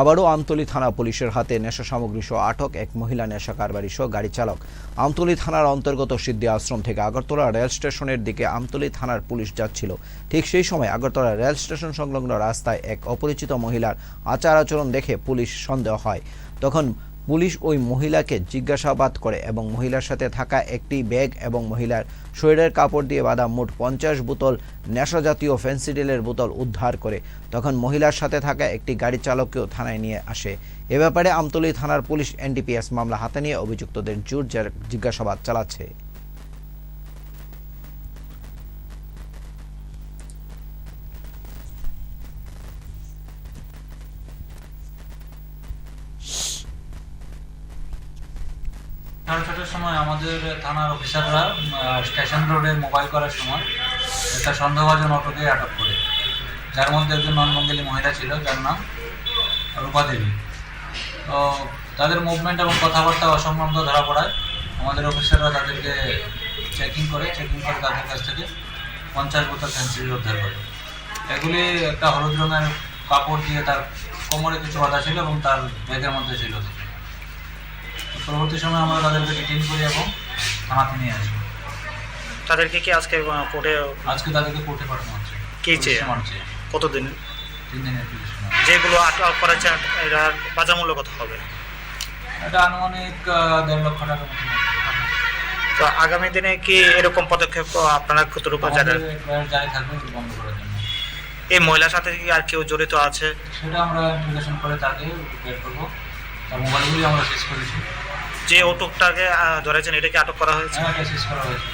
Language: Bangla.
আবারও আমতলী থানা পুলিশের হাতে নেশা সামগ্রী সহ আটক এক মহিলা নেশা কারবারি সহ গাড়ি চালক। আমতলী থানার অন্তর্গত সিদ্ধি আশ্রম থেকে আগরতলা রেল স্টেশনের দিকে আমতলী থানার পুলিশ যাচ্ছিল। ঠিক সেই সময় আগরতলা রেল স্টেশন সংলগ্ন রাস্তায় এক অপরিচিত মহিলার আচার আচরণ দেখে পুলিশ সন্দেহ হয়। তখন পুলিশ ওই মহিলাকে জিজ্ঞাসাবাদ করে এবং মহিলার সাথে থাকা একটি ব্যাগ এবং মহিলার শরীরের কাপড় দিয়ে বাঁধা মোট পঞ্চাশ বোতল নেশাজাতীয় ফেন্সিডিলের বোতল উদ্ধার করে। তখন মহিলার সাথে থাকা একটি গাড়ি চালককেও থানায় নিয়ে আসে। এ ব্যাপারে আমতলী থানার পুলিশ এনডিপিএস মামলা হাতে নিয়ে অভিযুক্তদের জোর জিজ্ঞাসাবাদ চালাচ্ছে। ছটার সময় আমাদের থানার অফিসাররা স্টেশন রোডে মোবাইল করার সময় একটা সন্দেহভাজন অটোকে আটক করে। যার মধ্যে একজন ননমঙ্গলী মহিলা ছিল, যার নাম রূপা দেবী। তো তাদের মুভমেন্ট এবং কথাবার্তা অসংলগ্ন ধরা পড়ায় আমাদের অফিসাররা তাদেরকে চেকিং করে চেকিং করে তাদের কাছ থেকে পঞ্চাশ বোতল ফেন্সিল উদ্ধার করে। এগুলি একটা হলুদ রঙের কাপড় দিয়ে তার কোমরে কিছু বাধা ছিল এবং তার ব্যাগের মধ্যে ছিল। পরবর্তী সময় আমরা তাদেরকে ডিটেইন করি এবং থানাতে নিয়ে আসি তাদেরকে কি আজকে কোর্টে আজকে তাদেরকে কোর্টে পাঠানো হচ্ছে। কি চেয়ে? কতদিন? তিন দিনের যেগুলো আটক করেছে এরা বাজার মূল্য কত হবে? এটা আনুমানিক দেড় লক্ষ মতো তো আগামী দিনে কি এরকম পদক্ষেপ আপনারা জানেন? এবার জারি থাকবে বন্ধ করার জন্য। এই মহিলার সাথে কি আর কেউ জড়িত আছে? সেটা আমরা ইনভেস্টিগেশন করে তাকে বের করব। তার মোবাইলগুলি আমরা শেষ করেছি। যে অটোকটাকে আহ, ধরেছেন এটাকে আটক করা হয়েছে? হ্যাঁ শেষ করা হয়েছে।